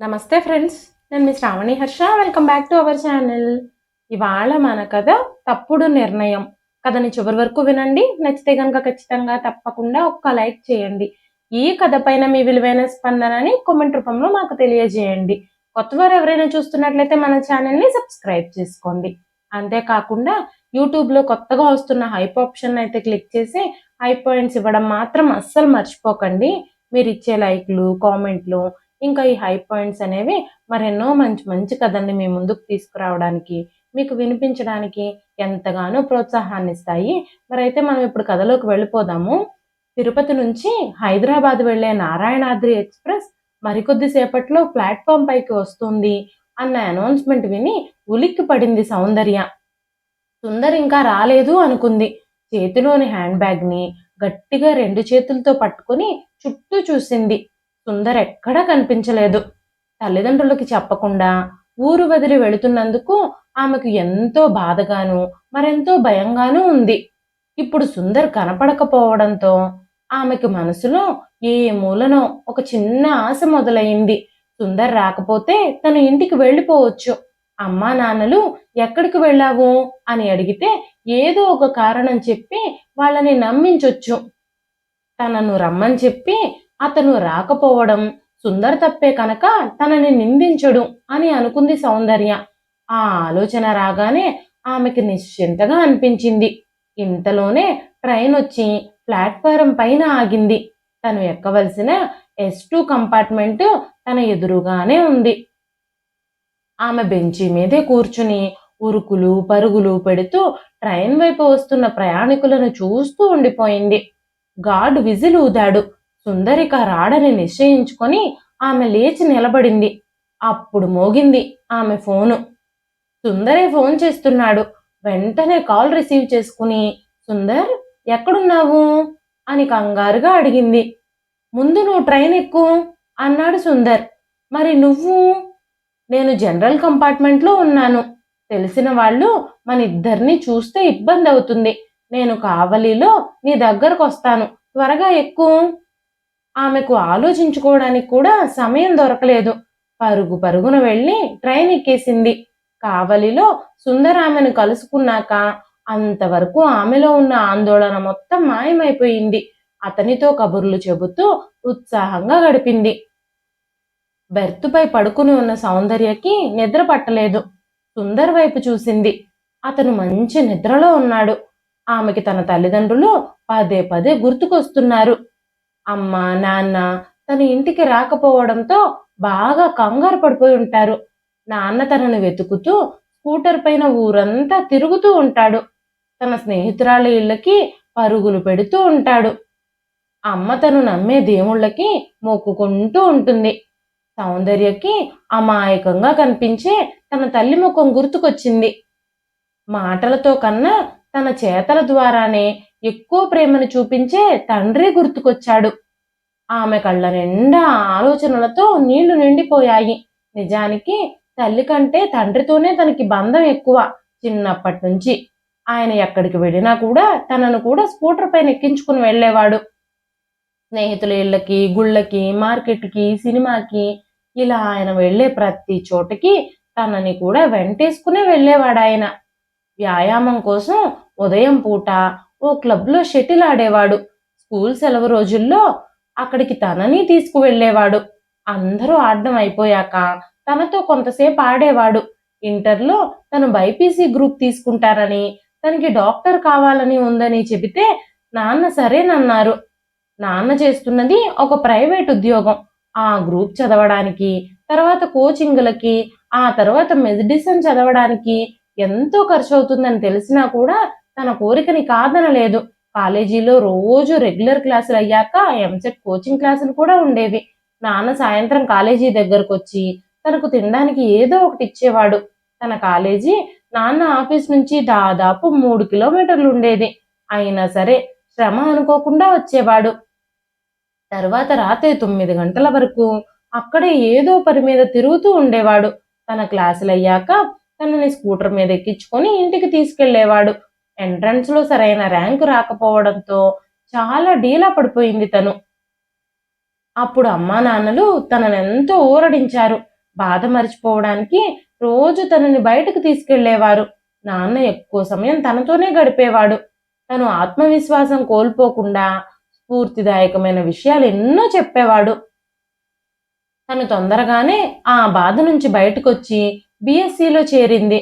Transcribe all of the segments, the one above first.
నమస్తే ఫ్రెండ్స్ నేను మీ Sravani Harsha. Welcome back to our channel ఇవాళ మన కథ తప్పుడు నిర్ణయం. కథని చివరి వరకు వినండి. నచ్చితే కనుక ఖచ్చితంగా తప్పకుండా ఒక్క లైక్ చేయండి. ఈ కథ పైన మీ విలువైన స్పందనని కామెంట్ రూపంలో మాకు తెలియజేయండి. కొత్తవారు ఎవరైనా చూస్తున్నట్లయితే మన ఛానల్ని సబ్స్క్రైబ్ చేసుకోండి. అంతేకాకుండా యూట్యూబ్లో కొత్తగా వస్తున్న హైప్ ఆప్షన్ అయితే క్లిక్ చేసి హై పాయింట్స్ ఇవ్వడం మాత్రం అస్సలు మర్చిపోకండి. మీరు ఇచ్చే లైక్లు కామెంట్లు ఇంకా ఈ హై పాయింట్స్ అనేవి మరెన్నో మంచి మంచి కథల్ని మీ ముందుకు తీసుకురావడానికి మీకు వినిపించడానికి ఎంతగానో ప్రోత్సాహాన్ని ఇస్తాయి. మరైతే మనం ఇప్పుడు కథలోకి వెళ్ళిపోదాము. తిరుపతి నుంచి హైదరాబాద్ వెళ్ళే నారాయణాద్రి ఎక్స్ప్రెస్ మరికొద్ది సేపట్లో ప్లాట్ఫామ్ పైకి వస్తుంది అన్న అనౌన్స్మెంట్ విని ఉలిక్కి పడింది సౌందర్య. సుందర్ ఇంకా రాలేదు అనుకుంది. చేతిలోని హ్యాండ్ బ్యాగ్ని గట్టిగా రెండు చేతులతో పట్టుకొని చుట్టూ చూసింది. సుందర్ ఎక్కడా కనిపించలేదు. తల్లిదండ్రులకి చెప్పకుండా ఊరు వదిలి వెళుతున్నందుకు ఆమెకు ఎంతో బాధగాను మరెంతో భయంగానూ ఉంది. ఇప్పుడు సుందర్ కనపడకపోవడంతో ఆమెకు మనసులో ఏ మూలనో ఒక చిన్న ఆశ మొదలైంది. సుందర్ రాకపోతే తను ఇంటికి వెళ్ళిపోవచ్చు. అమ్మా నాన్నలు ఎక్కడికి వెళ్ళావు? అని అడిగితే ఏదో ఒక కారణం చెప్పి వాళ్ళని నమ్మించొచ్చు. తనను రమ్మని చెప్పి అతను రాకపోవడం సుందర్ తప్పే కనుక తనని నిందించడు అని అనుకుంది సౌందర్య. ఆ ఆలోచన రాగానే ఆమెకి నిశ్చింతగా అనిపించింది. ఇంతలోనే ట్రైన్ వచ్చి ప్లాట్ఫారం పైన ఆగింది. తను ఎక్కవలసిన ఎస్ టూ కంపార్ట్మెంట్ తన ఎదురుగానే ఉంది. ఆమె బెంచి మీదే కూర్చుని ఉరుకులు పరుగులు పెడుతూ ట్రైన్ వైపు వస్తున్న ప్రయాణికులను చూస్తూ ఉండిపోయింది. గార్డ్ విజిల్ ఊదాడు. సుందరిక రాడని నిశ్చయించుకొని ఆమె లేచి నిలబడింది. అప్పుడు మోగింది ఆమె ఫోను. సుందరే ఫోన్ చేస్తున్నాడు. వెంటనే కాల్ రిసీవ్ చేసుకుని సుందర్ ఎక్కడున్నావు? అని కంగారుగా అడిగింది. ముందు నువ్వు ట్రైన్ ఎక్కు అన్నాడు సుందర్. మరి నువ్వు? నేను జనరల్ కంపార్ట్మెంట్లో ఉన్నాను. తెలిసిన వాళ్ళు మన ఇద్దరిని చూస్తే ఇబ్బంది అవుతుంది నేను కావలిలో నీ దగ్గరకు వస్తాను త్వరగా ఎక్కువ ఆమెకు ఆలోచించుకోవడానికి కూడా సమయం దొరకలేదు. పరుగు పరుగున వెళ్ళి ట్రైన్ ఎక్కేసింది. కావలిలో సుందరామెను కలుసుకున్నాక అంతవరకు ఆమెలో ఉన్న ఆందోళన మొత్తం మాయమైపోయింది. అతనితో కబుర్లు చెబుతూ ఉత్సాహంగా గడిపింది. బెర్తుపై పడుకుని ఉన్న సౌందర్యకి నిద్ర పట్టలేదు. సుందర్ వైపు చూసింది. అతను మంచి నిద్రలో ఉన్నాడు. ఆమెకి తన తల్లిదండ్రులు పదే పదే గుర్తుకొస్తున్నారు. అమ్మ నాన్న తన ఇంటికి రాకపోవడంతో బాగా కంగారు పడిపోయి ఉంటారు. నాన్న తనను వెతుకుతూ స్కూటర్ పైన ఊరంతా తిరుగుతూ ఉంటాడు. తన స్నేహితురాళ్ళ ఇళ్ళకి పరుగులు పెడుతూ ఉంటాడు. అమ్మ తను నమ్మే దేవుళ్ళకి మొక్కుకుంటూ ఉంటుంది. సౌందర్యకి అమాయకంగా కనిపించే తన తల్లి ముఖం గుర్తుకొచ్చింది. మాటలతో కన్నా తన చేతల ద్వారానే ఎక్కువ ప్రేమను చూపించే తండ్రి గుర్తుకొచ్చాడు. ఆమె కళ్ళ నిండా ఆలోచనలతో నీళ్ళు నిండిపోయాయి. నిజానికి తల్లి కంటే తండ్రితోనే తనకి బంధం ఎక్కువ చిన్నప్పటి నుంచి ఆయన ఎక్కడికి వెళ్ళినా కూడా తనను కూడా స్కూటర్ పైన ఎక్కించుకుని వెళ్ళేవాడు. స్నేహితుల ఇళ్ళకి గుళ్ళకి మార్కెట్కి సినిమాకి ఇలా ఆయన వెళ్ళే ప్రతి చోటకి తనని కూడా వెంటేసుకునే వెళ్ళేవాడు ఆయన వ్యాయామం కోసం ఉదయం పూట ఓ క్లబ్లో షటిల్ ఆడేవాడు స్కూల్ సెలవు రోజుల్లో అక్కడికి తనని తీసుకువెళ్ళేవాడు. అందరూ ఆడడం అయిపోయాక తనతో కొంతసేపు ఆడేవాడు. ఇంటర్లో తను బైపీసీ గ్రూప్ తీసుకుంటారని తనకి డాక్టర్ కావాలని ఉందని చెబితే నాన్న సరేనన్నారు. నాన్న చేస్తున్నది ఒక ప్రైవేట్ ఉద్యోగం. ఆ గ్రూప్ చదవడానికి తర్వాత కోచింగ్లకి ఆ తర్వాత మెడిసిన్ చదవడానికి ఎంతో ఖర్చు అవుతుందని తెలిసినా కూడా తన కోరికని కాదనలేదు. కాలేజీలో రోజు రెగ్యులర్ క్లాసులు అయ్యాక ఎంసెట్ కోచింగ్ క్లాసులు కూడా ఉండేవి. నాన్న సాయంత్రం కాలేజీ దగ్గరకు వచ్చి తనకు తినడానికి ఏదో ఒకటి ఇచ్చేవాడు. తన కాలేజీ నాన్న ఆఫీస్ నుంచి దాదాపు మూడు కిలోమీటర్లు ఉండేది. అయినా సరే శ్రమ అనుకోకుండా వచ్చేవాడు. తర్వాత రాత్రి తొమ్మిది గంటల వరకు అక్కడే ఏదో పని మీద తిరుగుతూ ఉండేవాడు. తన క్లాసులు అయ్యాక తనని స్కూటర్ మీద ఎక్కించుకొని ఇంటికి తీసుకెళ్ళేవాడు. ఎంట్రన్స్లో సరైన ర్యాంకు రాకపోవడంతో చాలా డీలా పడిపోయింది తను. అప్పుడు అమ్మా నాన్నలు తననెంతో ఊరడించారు. బాధ మర్చిపోవడానికి రోజు తనని బయటకు తీసుకెళ్ళేవారు. నాన్న ఎక్కువ సమయం తనతోనే గడిపేవాడు. తను ఆత్మవిశ్వాసం కోల్పోకుండా స్ఫూర్తిదాయకమైన విషయాలు ఎన్నో చెప్పేవాడు. తను తొందరగానే ఆ బాధ నుంచి బయటకొచ్చి బీఎస్సీలో చేరింది.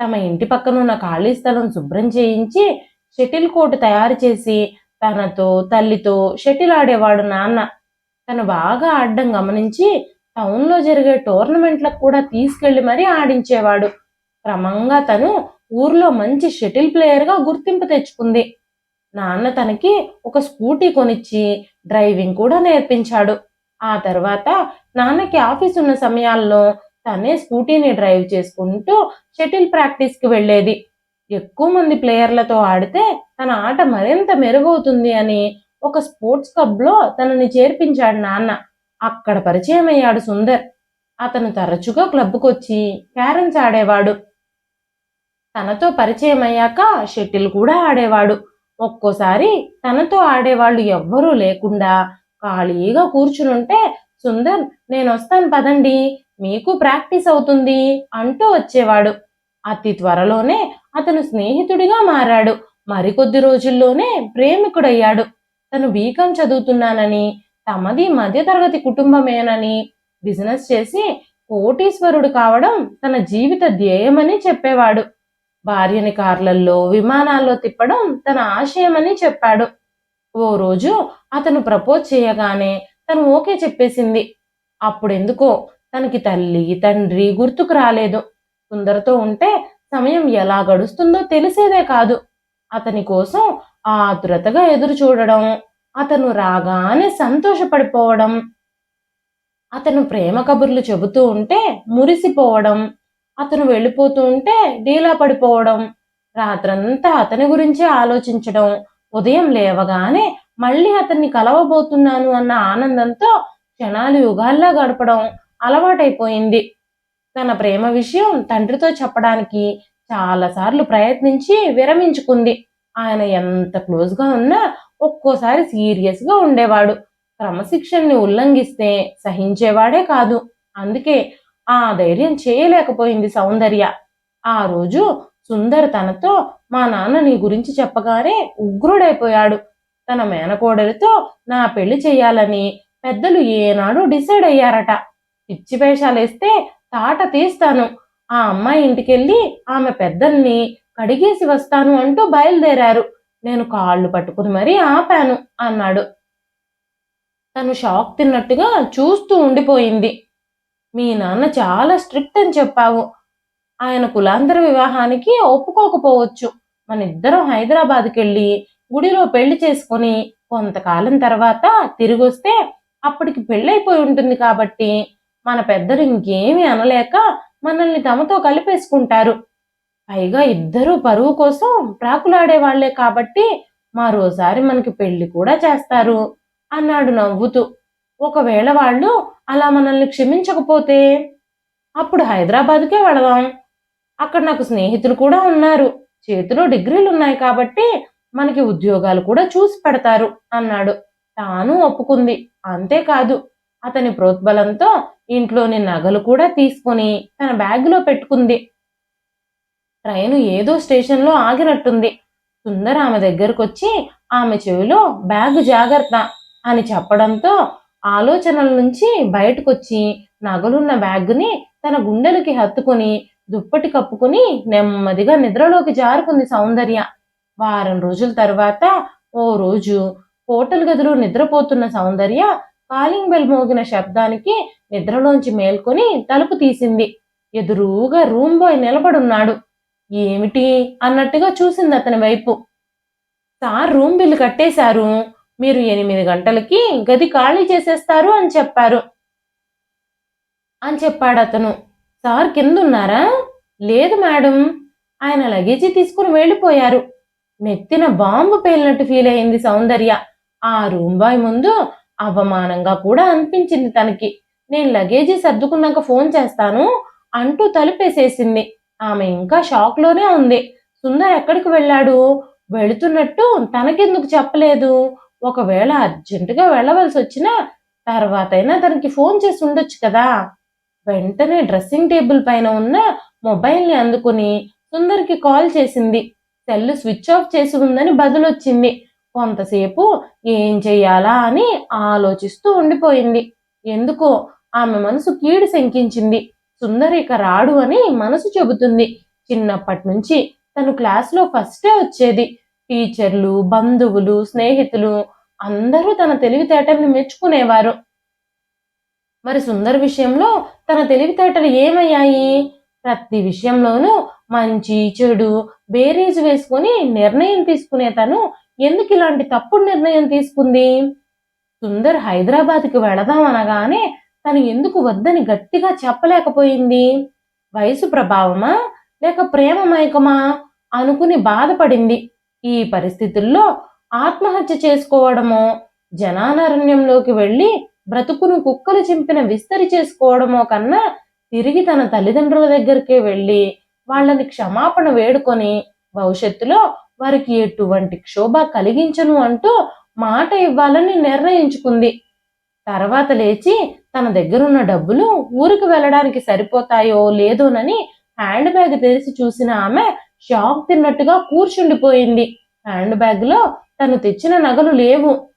తమ ఇంటి పక్కనున్న ఖాళీ స్థలం శుభ్రం చేయించి షటిల్ కోర్టు తయారు చేసి తనతో తల్లితో షటిల్ ఆడేవాడు నాన్న. తను బాగా ఆడడం గమనించి టౌన్లో జరిగే టోర్నమెంట్లకు కూడా తీసుకెళ్ళి మరీ ఆడించేవాడు. క్రమంగా తను ఊర్లో మంచి షటిల్ ప్లేయర్గా గుర్తింపు తెచ్చుకుంది. నాన్న తనకి ఒక స్కూటీ కొనిచ్చి డ్రైవింగ్ కూడా నేర్పించాడు. ఆ తర్వాత నాన్నకి ఆఫీస్ ఉన్న సమయాల్లో తనే స్కూటీని డ్రైవ్ చేసుకుంటూ షటిల్ ప్రాక్టీస్కి వెళ్ళేది. ఎక్కువ మంది ప్లేయర్లతో ఆడితే తన ఆట మరింత మెరుగవుతుంది అని ఒక స్పోర్ట్స్ క్లబ్లో తనని చేర్పించాడు నాన్న. అక్కడ పరిచయం అయ్యాడు సుందర్. అతను తరచుగా క్లబ్కు వచ్చి క్యారమ్స్ ఆడేవాడు. తనతో పరిచయం అయ్యాక షటిల్ కూడా ఆడేవాడు. ఒక్కోసారి తనతో ఆడేవాళ్ళు ఎవ్వరూ లేకుండా ఖాళీగా కూర్చునుంటే సుందర్ నేను వస్తాను పదండి. మీకు ప్రాక్టీస్ అవుతుంది అంటూ వచ్చేవాడు. అతి త్వరలోనే అతను స్నేహితుడిగా మారాడు. మరికొద్ది రోజుల్లోనే ప్రేమికుడయ్యాడు. తను బీకాం చదువుతున్నానని తమది మధ్యతరగతి కుటుంబమేనని బిజినెస్ చేసి కోటీశ్వరుడు కావడం తన జీవిత ధ్యేయమని చెప్పేవాడు. భార్యని కార్లల్లో విమానాల్లో తిప్పడం తన ఆశయమని చెప్పాడు. ఓ రోజు అతను ప్రపోజ్ చేయగానే తను ఓకే చెప్పేసింది. అప్పుడెందుకో తనకి తల్లి తండ్రి గుర్తుకు రాలేదు. సుందరతో ఉంటే సమయం ఎలా గడుస్తుందో తెలిసేదే కాదు. అతని కోసం ఆతురతగా ఎదురు చూడడం అతను రాగానే సంతోషపడిపోవడం అతను ప్రేమ కబుర్లు చెబుతూ ఉంటే మురిసిపోవడం అతను వెళ్ళిపోతూ ఉంటే డీలా పడిపోవడం రాత్రంతా అతని గురించే ఆలోచించడం ఉదయం లేవగానే మళ్ళీ అతన్ని కలవబోతున్నాను అన్న ఆనందంతో క్షణాలు యుగాల్లా గడపడం అలవాటైపోయింది. తన ప్రేమ విషయం తండ్రితో చెప్పడానికి చాలాసార్లు ప్రయత్నించి విరమించుకుంది. ఆయన ఎంత క్లోజ్గా ఉన్నా ఒక్కోసారి సీరియస్గా ఉండేవాడు. క్రమశిక్షణని ఉల్లంఘిస్తే సహించేవాడే కాదు. అందుకే ఆ ధైర్యం చేయలేకపోయింది సౌందర్య. ఆ రోజు సుందర్ తనతో మా నాన్న నీ గురించి చెప్పగానే ఉగ్రుడైపోయాడు. తన మేనకోడలితో నా పెళ్ళి చేయాలని పెద్దలు ఏనాడు డిసైడ్ అయ్యారట పిచ్చి వేషాలేస్తే తాట తీస్తాను. ఆ అమ్మాయి ఇంటికెళ్ళి ఆమె పెద్దల్ని కడిగేసి వస్తాను అంటూ బయలుదేరారు. నేను కాళ్ళు పట్టుకుని మరీ ఆపాను అన్నాడు. తను షాక్ తిన్నట్టుగా చూస్తూ ఉండిపోయింది. మీ నాన్న చాలా స్ట్రిక్ట్ అని చెప్పావు. ఆయన కులాంతర వివాహానికి ఒప్పుకోకపోవచ్చు. మన ఇద్దరం హైదరాబాద్కి వెళ్ళి గుడిలో పెళ్ళి చేసుకొని కొంతకాలం తర్వాత తిరిగి వస్తే అప్పటికి పెళ్ళైపోయి ఉంటుంది కాబట్టి మన పెద్దలు ఇంకేమీ అనలేక మనల్ని తమతో కలిపేసుకుంటారు. పైగా ఇద్దరు పరువు కోసం ప్రాకులాడేవాళ్ళే కాబట్టి మరోసారి మనకి పెళ్ళి కూడా చేస్తారు అన్నాడు నవ్వుతూ. ఒకవేళ వాళ్ళు అలా మనల్ని క్షమించకపోతే అప్పుడు హైదరాబాద్కే వెళదాం. అక్కడ నాకు స్నేహితులు కూడా ఉన్నారు. చేతిలో డిగ్రీలు ఉన్నాయి కాబట్టి మనకి ఉద్యోగాలు కూడా చూసి పెడతారు అన్నాడు. తాను ఒప్పుకుంది. అంతేకాదు అతని ప్రోత్బలంతో ఇంట్లోని నగలు కూడా తీసుకొని తన బ్యాగులో పెట్టుకుంది. ట్రైను ఏదో స్టేషన్లో ఆగినట్టుంది. సుందర్ ఆమె దగ్గరకొచ్చి ఆమె చెవిలో బ్యాగు జాగ్రత్త అని చెప్పడంతో ఆలోచనల నుంచి బయటకొచ్చి నగలున్న బ్యాగ్ని తన గుండెలకి హత్తుకుని దుప్పటి కప్పుకుని నెమ్మదిగా నిద్రలోకి జారుకుంది సౌందర్య. వారం రోజుల తర్వాత ఓ రోజు హోటల్ గదిలో నిద్రపోతున్న సౌందర్య కాలింగ్ బెల్ మోగిన శబ్దానికి నిద్రలోంచి మేల్కొని తలుపు తీసింది. ఎదురుగా రూమ్ బాయ్ నిలబడున్నాడు. ఏమిటి? అన్నట్టుగా చూసింది అతని వైపు. సార్ రూమ్ బిల్లు కట్టేశారు. మీరు ఎనిమిది గంటలకి గది ఖాళీ చేసేస్తారు అని చెప్పారు. అని చెప్పాడు అతను. సార్ కింద ఉన్నారా లేదు మేడం. ఆయన లగేజీ తీసుకుని వెళ్ళిపోయారు. నెత్తిన బాంబు పేలినట్టు ఫీల్ అయింది సౌందర్య. ఆ రూమ్ బాయ్ ముందు అవమానంగా కూడా అనిపించింది తనకి. నేను లగేజీ సర్దుకున్నాక ఫోన్ చేస్తాను అంటూ తలుపేసేసింది. ఆమె ఇంకా షాక్లోనే ఉంది. సుందర్ ఎక్కడికి వెళ్ళాడు? వెళుతున్నట్టు తనకెందుకు చెప్పలేదు? ఒకవేళ అర్జెంటుగా వెళ్ళవలసి వచ్చినా తర్వాతైనా తనకి ఫోన్ చేసి ఉండొచ్చు కదా. వెంటనే డ్రెస్సింగ్ టేబుల్ పైన ఉన్న మొబైల్ని అందుకుని సుందర్కి కాల్ చేసింది. సెల్ స్విచ్ ఆఫ్ చేసి ఉందని బదులొచ్చింది. కొంతసేపు ఏం చెయ్యాలా అని ఆలోచిస్తూ ఉండిపోయింది. ఎందుకో ఆమె మనసు కీడు శంకించింది. సుందరిక రాడు అని మనసు చెబుతుంది. చిన్నప్పటి నుంచి తను క్లాస్లో ఫస్టే వచ్చేది. టీచర్లు బంధువులు స్నేహితులు అందరూ తన తెలివితేటల్ని మెచ్చుకునేవారు. మరి సుందర్ విషయంలో తన తెలివితేటలు ఏమయ్యాయి? ప్రతి విషయంలోనూ మంచి చెడు బేరీజు వేసుకుని నిర్ణయం తీసుకునే తను ఎందుకు ఇలాంటి తప్పుడు నిర్ణయం తీసుకుంది? సుందర్ హైదరాబాద్కి వెళదాం అనగానే తను ఎందుకు వద్దని గట్టిగా చెప్పలేకపోయింది. వయసు ప్రభావమా? లేక ప్రేమ మైకమా అనుకుని బాధపడింది. ఈ పరిస్థితుల్లో ఆత్మహత్య చేసుకోవడమో జనానరణ్యంలోకి వెళ్ళి బ్రతుకును కుక్కలు చింపిన విస్తరి చేసుకోవడమో కన్నా తిరిగి తన తల్లిదండ్రుల దగ్గరికే వెళ్ళి వాళ్ళని క్షమాపణ వేడుకొని భవిష్యత్తులో వారికి ఎటువంటి క్షోభ కలిగించను అంటూ మాట ఇవ్వాలని నిర్ణయించుకుంది. తర్వాత లేచి తన దగ్గరున్న డబ్బులు ఊరికి వెళ్ళడానికి సరిపోతాయో లేదోనని హ్యాండ్ బ్యాగ్ తెరిచి చూసిన ఆమె షాక్ తిన్నట్టుగా కూర్చుండిపోయింది. హ్యాండ్ బ్యాగ్లో తను తెచ్చిన నగలు లేవు.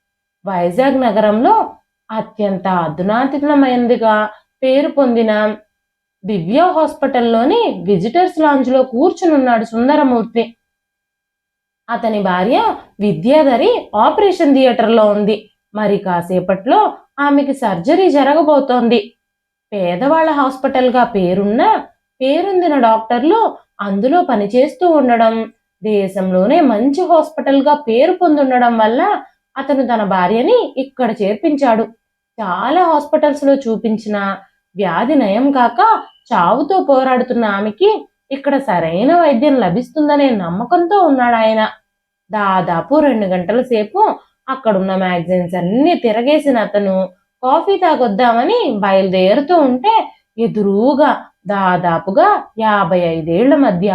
వైజాగ్ నగరంలో అత్యంత అధునాతనమైనదిగా పేరు పొందిన దివ్య హాస్పిటల్లోని విజిటర్స్ లాంజ్లో కూర్చునున్నాడు సుందరమూర్తి. అతని భార్య విద్యాధరి ఆపరేషన్ థియేటర్లో ఉంది. మరి కాసేపట్లో ఆమెకి సర్జరీ జరగబోతోంది. పేదవాళ్ళ హాస్పిటల్గా పేరున్న పేరొందిన డాక్టర్లు అందులో పనిచేస్తూ ఉండడం దేశంలోనే మంచి హాస్పిటల్గా పేరు పొందుండడం వల్ల అతను తన భార్యని ఇక్కడ చేర్పించాడు. చాలా హాస్పిటల్స్లో చూపించిన వ్యాధి నయం కాక చావుతో పోరాడుతున్న ఆమెకి ఇక్కడ సరైన వైద్యం లభిస్తుందనే నమ్మకంతో ఉన్నాడు ఆయన. దాదాపు రెండు గంటల సేపు అక్కడున్న మ్యాగజైన్స్ అన్ని తిరగేసిన అతను. కాఫీ తాగొద్దామని బయలుదేరుతూ ఉంటే ఎదురుగా దాదాపుగా యాభై ఐదేళ్ళ మధ్య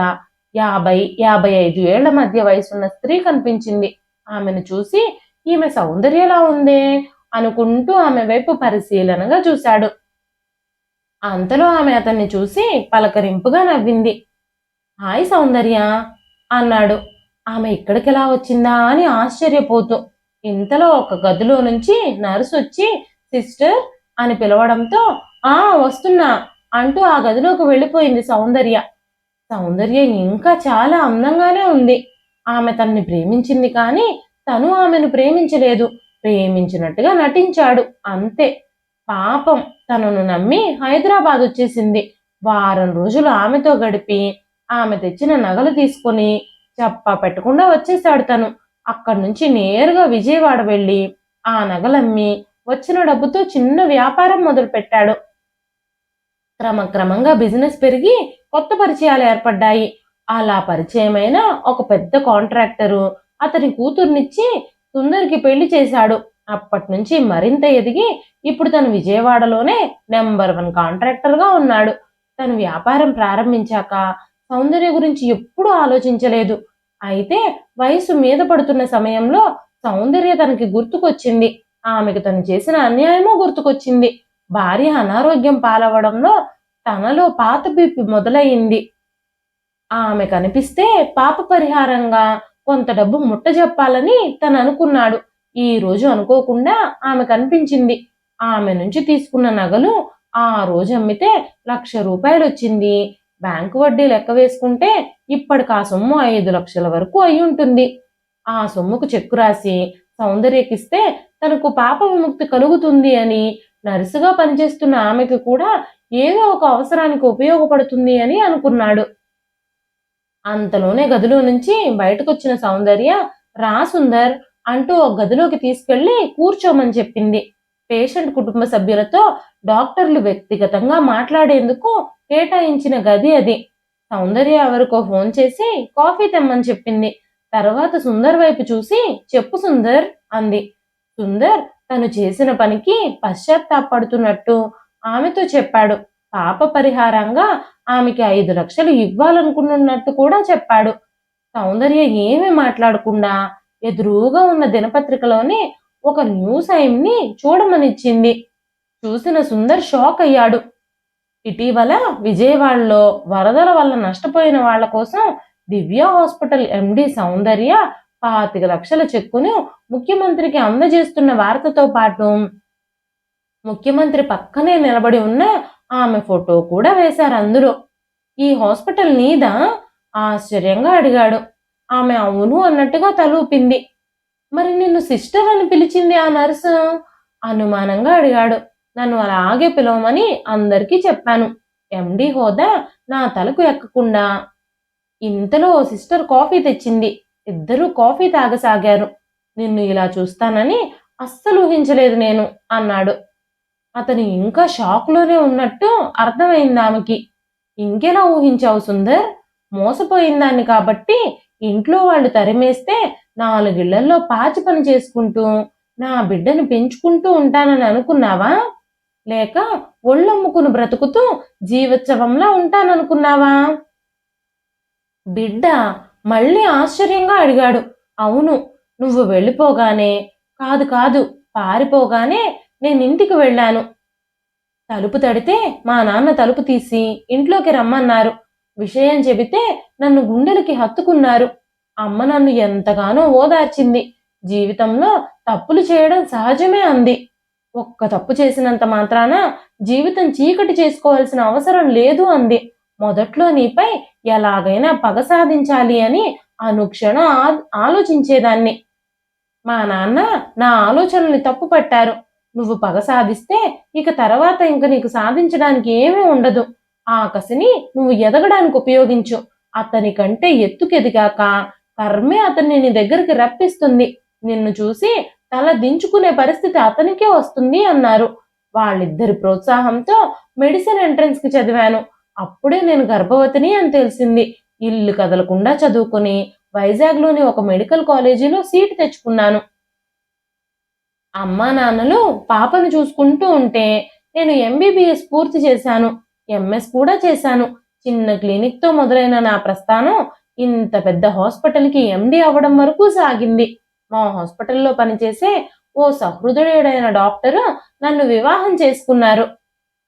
యాభై యాభై ఐదు ఏళ్ళ మధ్య వయసున్న స్త్రీ కనిపించింది. ఆమెను చూసి ఈమె సౌందర్యలా ఉందే అనుకుంటూ ఆమె వైపు పరిశీలనగా చూశాడు. అంతలో ఆమె అతన్ని చూసి పలకరింపుగా నవ్వింది. హాయ్ సౌందర్య అన్నాడు. ఆమె ఇక్కడికి ఎలా వచ్చిందా? అని ఆశ్చర్యపోతూ ఇంతలో ఒక గదిలో నుంచి నర్సు వచ్చి సిస్టర్ అని పిలవడంతో ఆ వస్తున్నా అంటూ ఆ గదిలోకి వెళ్ళిపోయింది సౌందర్య. సౌందర్య ఇంకా చాలా అందంగానే ఉంది. ఆమె తన్ని ప్రేమించింది కానీ తను ఆమెను ప్రేమించలేదు. ప్రేమించినట్టుగా నటించాడు. అంతే. పాపం. తనను నమ్మి హైదరాబాద్ వచ్చేసింది. వారం రోజులు ఆమెతో గడిపి ఆమె తెచ్చిన నగలు తీసుకొని చెప్ప పెట్టకుండా వచ్చేసాడు తను. అక్కడి నుంచి నేరుగా విజయవాడ వెళ్ళి ఆ నగలమ్మి వచ్చిన డబ్బుతో చిన్న వ్యాపారం మొదలుపెట్టాడు క్రమక్రమంగా బిజినెస్ పెరిగి కొత్త పరిచయాలు ఏర్పడ్డాయి. అలా పరిచయమైన ఒక పెద్ద కాంట్రాక్టరు అతని కూతుర్నిచ్చి సుందరికి పెళ్ళి చేశాడు. అప్పటి నుంచి మరింత ఎదిగి ఇప్పుడు తను విజయవాడలోనే నెంబర్ వన్ కాంట్రాక్టర్గా ఉన్నాడు. తను వ్యాపారం ప్రారంభించాక సౌందర్య గురించి ఎప్పుడూ ఆలోచించలేదు. అయితే వయసు మీద పడుతున్న సమయంలో సౌందర్య తనకి గుర్తుకొచ్చింది. ఆమెకు తను చేసిన అన్యాయమో గుర్తుకొచ్చింది. భార్య అనారోగ్యం పాలవడంలో తనలో పాత బీపి మొదలయ్యింది. ఆమె కనిపిస్తే పాప పరిహారంగా కొంత డబ్బు ముట్ట చెప్పాలని తను అనుకున్నాడు. ఈ రోజు అనుకోకుండా ఆమె కనిపించింది. ఆమె నుంచి తీసుకున్న నగలు ఆ రోజు అమ్మితే లక్ష రూపాయలు వచ్చింది. బ్యాంకు వడ్డీ లెక్క వేసుకుంటే ఇప్పటికి ఆ సొమ్ము ఐదు లక్షల వరకు అయి ఉంటుంది. ఆ సొమ్ముకు చెక్కు రాసి సౌందర్యకిస్తే తనకు పాప విముక్తి కలుగుతుంది అని నర్సుగా పనిచేస్తున్న ఆమెకు కూడా ఏదో ఒక అవసరానికి ఉపయోగపడుతుంది అని అనుకున్నాడు. అంతలోనే గదిలో నుంచి బయటకొచ్చిన సౌందర్య రా సుందర్ అంటూ గదిలోకి తీసుకెళ్ళి కూర్చోమని చెప్పింది. పేషెంట్ కుటుంబ సభ్యులతో డాక్టర్లు వ్యక్తిగతంగా మాట్లాడేందుకు కేటాయించిన గది అది. సౌందర్య ఎవరికో ఫోన్ చేసి కాఫీ తెమ్మని చెప్పింది. తర్వాత సుందర్ వైపు చూసి చెప్పు సుందర్ అంది. సుందర్ తను చేసిన పనికి పశ్చాత్తాపడుతున్నట్టు ఆమెతో చెప్పాడు. పాప పరిహారంగా ఆమెకి ఐదు లక్షలు ఇవ్వాలనుకున్నట్టు కూడా చెప్పాడు. సౌందర్య ఏమీ మాట్లాడకుండా ఎదురుగా ఉన్న దినపత్రికలోని ఒక న్యూస్ ఐమ్ని చూడమనిచ్చింది. చూసిన సుందర్ షాక్ అయ్యాడు. ఇటీవల విజయవాడలో వరదల వల్ల నష్టపోయిన వాళ్ళ కోసం దివ్య హాస్పిటల్ ఎండి సౌందర్య పాతిక లక్షల చెక్కును ముఖ్యమంత్రికి అందజేస్తున్న వార్తతో పాటు ముఖ్యమంత్రి పక్కనే నిలబడి ఉన్న ఆమె ఫోటో కూడా వేశారు అందరూ. ఈ హాస్పిటల్ నీదా ఆశ్చర్యంగా అడిగాడు. ఆమె అవును అన్నట్టుగా తలూపింది. మరి నిన్ను సిస్టర్ అని పిలిచింది ఆ నర్సు అనుమానంగా అడిగాడు. నన్ను అలాగే పిలవమని అందరికీ చెప్పాను. ఎండి హోదా నా తలకు ఎక్కకుండా. ఇంతలో సిస్టర్ కాఫీ తెచ్చింది. ఇద్దరూ కాఫీ తాగసాగారు. నిన్ను ఇలా చూస్తానని అస్సలు ఊహించలేదు నేను అన్నాడు. అతను ఇంకా షాక్లోనే ఉన్నట్టు అర్థమైంది ఆమెకి ఇంకెలా ఊహించావు సుందర్? మోసపోయిందాన్ని కాబట్టి ఇంట్లో వాళ్ళు తరిమేస్తే నాలుగిళ్ళలో పాచి పని చేసుకుంటూ నా బిడ్డను పెంచుకుంటూ ఉంటానని అనుకున్నావా? లేక ఒళ్ళమ్ముకుని బ్రతుకుతూ జీవోత్సవంలా ఉంటాననుకున్నావా? బిడ్డ మళ్ళీ ఆశ్చర్యంగా అడిగాడు. అవును నువ్వు వెళ్ళిపోగానే కాదు కాదు పారిపోగానే నేను ఇంటికి వెళ్ళాను. తలుపు తడితే మా నాన్న తలుపు తీసి ఇంట్లోకి రమ్మన్నారు. విషయం చెబితే నన్ను గుండెలకి హత్తుకున్నారు. అమ్మ నన్ను ఎంతగానో ఓదార్చింది. జీవితంలో తప్పులు చేయడం సహజమే అంది. ఒక్క తప్పు చేసినంత మాత్రాన జీవితం చీకటి చేసుకోవాల్సిన అవసరం లేదు అంది. మొదట్లో నీపై ఎలాగైనా పగ సాధించాలి అని అనుక్షణం ఆ- ఆలోచించేదాన్ని. మా నాన్న నా ఆలోచనల్ని తప్పు పట్టారు. నువ్వు పగ సాధిస్తే ఇక తర్వాత ఇంక నీకు సాధించడానికి ఏమీ ఉండదు. ఆ కసిని నువ్వు ఎదగడానికి ఉపయోగించు. అతని కంటే ఎత్తుకెదిగాక కర్మే అతన్ని నీ దగ్గరికి రప్పిస్తుంది. నిన్ను చూసి తల దించుకునే పరిస్థితి అతనికే వస్తుంది అన్నారు. వాళ్ళిద్దరి ప్రోత్సాహంతో మెడిసిన్ ఎంట్రన్స్కి చదివాను. అప్పుడే నేను గర్భవతిని అని తెలిసింది. ఇల్లు కదలకుండా చదువుకుని వైజాగ్లోని ఒక మెడికల్ కాలేజీలో సీట్ తెచ్చుకున్నాను. అమ్మా నాన్నలు పాపను చూసుకుంటూ ఉంటే నేను ఎంబీబీఎస్ పూర్తి చేశాను. ఎంఎస్ కూడా చేశాను. చిన్న క్లినిక్తో మొదలైన నా ప్రస్థానం ఇంత పెద్ద హాస్పిటల్కి ఎండి అవ్వడం వరకు సాగింది. మా హాస్పిటల్లో పనిచేసే ఓ సహృదయుడైన డాక్టర్ నన్ను వివాహం చేసుకున్నారు.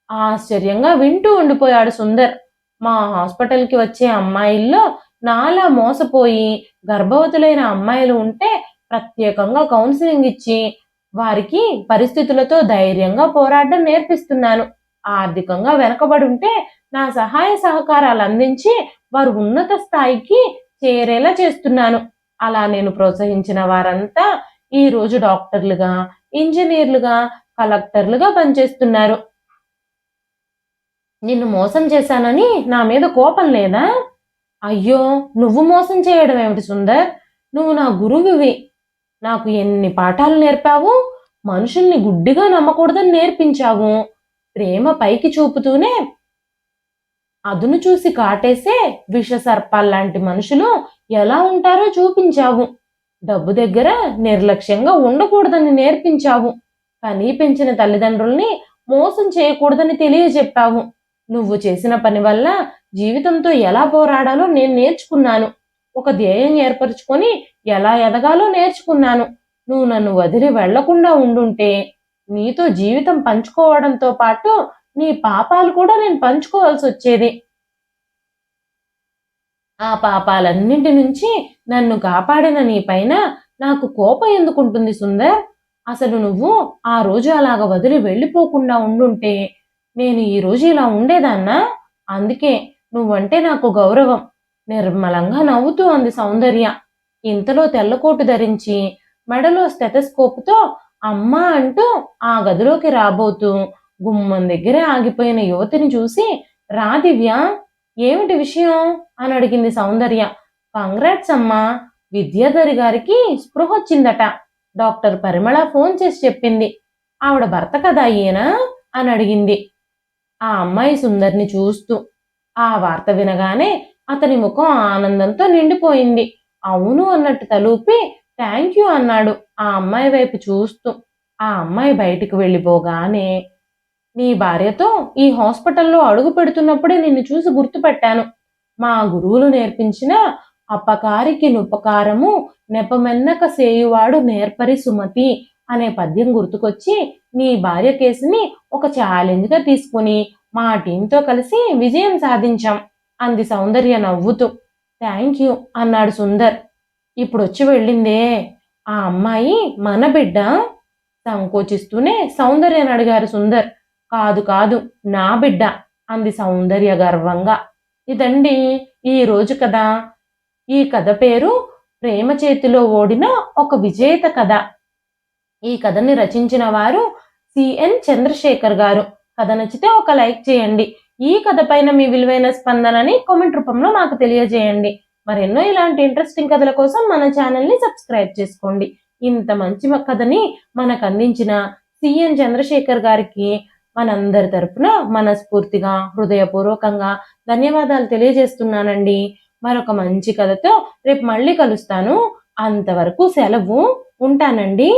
ఆశ్చర్యంగా వింటూ ఉండిపోయాడు సుందర్. మా హాస్పిటల్కి వచ్చే అమ్మాయిల్లో నాలా మోసపోయి గర్భవతులైన అమ్మాయిలు ఉంటే ప్రత్యేకంగా కౌన్సిలింగ్ ఇచ్చి వారికి పరిస్థితులతో ధైర్యంగా పోరాడడం నేర్పిస్తున్నాను. ఆర్థికంగా వెనకబడి ఉంటే నా సహాయ సహకారాలు అందించి వారు ఉన్నత స్థాయికి చేరేలా చేస్తున్నాను. అలా నేను ప్రోత్సహించిన వారంతా ఈ రోజు డాక్టర్లుగా ఇంజనీర్లుగా కలెక్టర్లుగా పనిచేస్తున్నారు. నిన్ను మోసం చేశానని నా మీద కోపం లేదా? అయ్యో నువ్వు మోసం చేయడం ఏమిటి సుందర్? నువ్వు నా గురువువి. నాకు ఎన్ని పాఠాలు నేర్పావు? మనుషుల్ని గుడ్డిగా నమ్మకూడదని నేర్పించావు. ప్రేమ పైకి చూపుతూనే అదును చూసి కాటేసే విషసర్పాల్లాంటి మనుషులు ఎలా ఉంటారో చూపించావు. డబ్బు దగ్గర నిర్లక్ష్యంగా ఉండకూడదని నేర్పించావు. కనీ పెంచిన తల్లిదండ్రుల్ని మోసం చేయకూడదని తెలియజెప్పావు. నువ్వు చేసిన పని వల్ల జీవితంతో ఎలా పోరాడాలో నేను నేర్చుకున్నాను. ఒక ధ్యేయం ఏర్పరచుకొని ఎలా ఎదగాలో నేర్చుకున్నాను. నువ్వు నన్ను వదిలి వెళ్ళకుండా ఉండుంటే నీతో జీవితం పంచుకోవడంతో పాటు నీ పాపాలు కూడా నేను పంచుకోవాల్సి వచ్చేది. ఆ పాపాలన్నింటి నుంచి నన్ను కాపాడిన నీ పైన నాకు కోపం ఎందుకుంటుంది సుందర్? అసలు నువ్వు ఆ రోజు అలాగ వదిలి వెళ్ళిపోకుండా ఉండుంటే నేను ఈ రోజు ఇలా ఉండేదాన్నా? అందుకే నువ్వంటే నాకు గౌరవం. నిర్మలంగా నవ్వుతూ అంది సౌందర్య. ఇంతలో తెల్లకోటు ధరించి మెడలో స్టెథస్కోప్తో అమ్మ అంటూ ఆ గదిలోకి రాబోతూ గుమ్మం దగ్గర ఆగిపోయిన యువతిని చూసి రా దివ్య ఏమిటి విషయం? అని అడిగింది సౌందర్య. కంగ్రాట్స్ అమ్మా విద్యాధరి గారికి స్పృహ వచ్చిందట. డాక్టర్ పరిమళ ఫోన్ చేసి చెప్పింది. ఆవిడ భర్త కదా ఈయన? అని అడిగింది. ఆ అమ్మాయి సుందర్ని చూస్తూ ఆ వార్త వినగానే అతని ముఖం ఆనందంతో నిండిపోయింది. అవును అన్నట్టు తలూపి థ్యాంక్ యూ అన్నాడు. ఆ అమ్మాయి వైపు చూస్తూ ఆ అమ్మాయి బయటికి వెళ్ళిపోగానే నీ భార్యతో ఈ హాస్పిటల్లో అడుగు పెడుతున్నప్పుడే నిన్ను చూసి గుర్తుపెట్టాను. మా గురువులు నేర్పించిన అపకారికి నుపకారము నెపమెన్నక సేయువాడు నేర్పరి సుమతి అనే పద్యం గుర్తుకొచ్చి నీ భార్య కేసుని ఒక ఛాలెంజ్గా తీసుకుని మా టీంతో కలిసి విజయం సాధించాం అంది సౌందర్య నవ్వుతూ. థ్యాంక్ యూ అన్నాడు సుందర్. ఇప్పుడు వచ్చి వెళ్ళిందే. ఆ అమ్మాయి మన బిడ్డ సంకోచిస్తూనే సౌందర్యని అడిగారు సుందర్. కాదు కాదు నా బిడ్డ అంది సౌందర్య గర్వంగా. ఇదండి ఈ రోజు కథ ఈ కథ పేరు ప్రేమ చేతిలో ఓడిన ఒక విజేత కథ. ఈ కథని రచించిన వారు సిఎన్ చంద్రశేఖర్ గారు. కథ నచ్చితే ఒక లైక్ చేయండి. ఈ కథ పైన మీ విలువైన స్పందనని కామెంట్ రూపంలో మాకు తెలియజేయండి. మరెన్నో ఇలాంటి ఇంట్రెస్టింగ్ కథల కోసం మన ఛానల్ని సబ్స్క్రైబ్ చేసుకోండి. ఇంత మంచి కథని మనకు అందించిన సిఎన్ చంద్రశేఖర్ గారికి మనందరి తరపున మనస్ఫూర్తిగా హృదయపూర్వకంగా ధన్యవాదాలు తెలియజేస్తున్నానండి. మరొక మంచి కథతో రేపు మళ్ళీ కలుస్తాను. అంతవరకు సెలవు. ఉంటానండి.